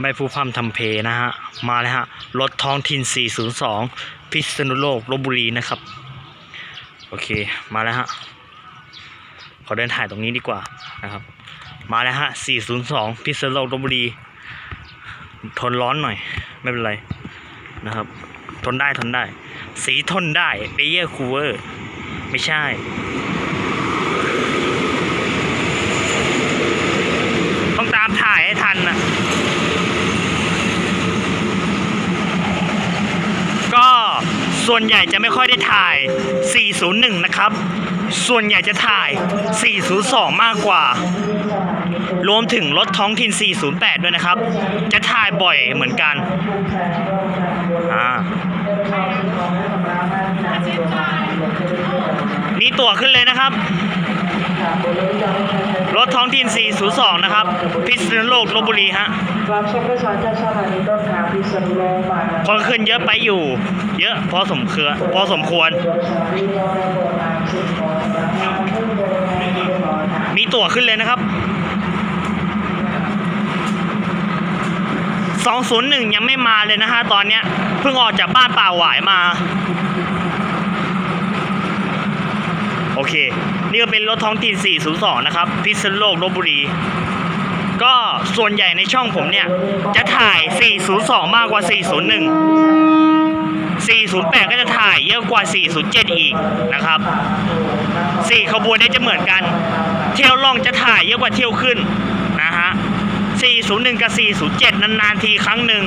ไม่ผู้พร่ำทำเพนะฮะ มาเลยฮะ รถท้องถิ่น 402 พิษณุโลกลบบุรีนะครับ โอเค มาแล้วฮะ ขอเดินถ่ายตรงนี้ดีกว่านะครับ มาแล้วฮะ 402 พิษณุโลกลบบุรี ทนร้อนหน่อย ไม่เป็นไรนะครับ ทนได้ทนได้ สีทนได้เบเยอร์คูเวอร์ ไม่ใช่ ต้องตามถ่ายให้ทันนะก็ ส่วนใหญ่จะไม่ค่อยได้ถ่าย 401 นะครับ ส่วนใหญ่จะถ่าย 402 มากกว่า รวมถึงรถท้องถิ่น 408 ด้วยนะครับ จะถ่ายบ่อยเหมือนกันอ่ามีตั๋วขึ้นเลยนะครับ รถท้องถิ่น 402 นะครับ พิษณุโลกลบบุรีฮะรับชมด้วยสารจัดสถานีต้นทางพิษณุโลกมาคนขึ้นเยอะไปอยู่ เยอะพอสมควรพอสมควร มีตั๋วขึ้นเลยนะครับ 201 ยังไม่มาเลยนะฮะตอนเนี้ย เพิ่งออกจากบ้านป่าหวายมา โอเค นี่ก็เป็นรถท้องถิ่น402 นะครับ พิษณุโลกลบบุรี ก็ส่วนใหญ่ในช่องผมเนี่ย จะถ่าย 402 มากกว่า 401 408 ก็จะถ่ายเยอะกว่า 407 อีกนะครับ 4 ขบวนนี้จะเหมือนกัน เที่ยวล่องจะถ่ายเยอะกว่าเที่ยวขึ้นนะฮะ 401 กับ 407 นานๆทีครั้งหนึ่ง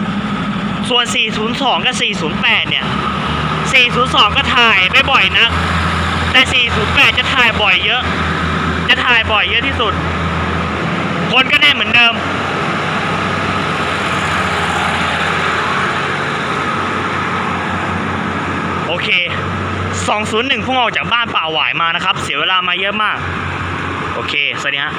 ส่วน 402 กับ 408 เนี่ย 402 ก็ถ่ายไม่บ่อยนะ แต่ 408 จะถ่ายบ่อยเยอะ จะถ่ายบ่อยเยอะที่สุด คนก็แน่เหมือนเดิม โอเค 201เพุ่งออกจากบ้านป่าหวายมานะครับ เสียเวลามาเยอะมาก โอเค สวัสดีฮะ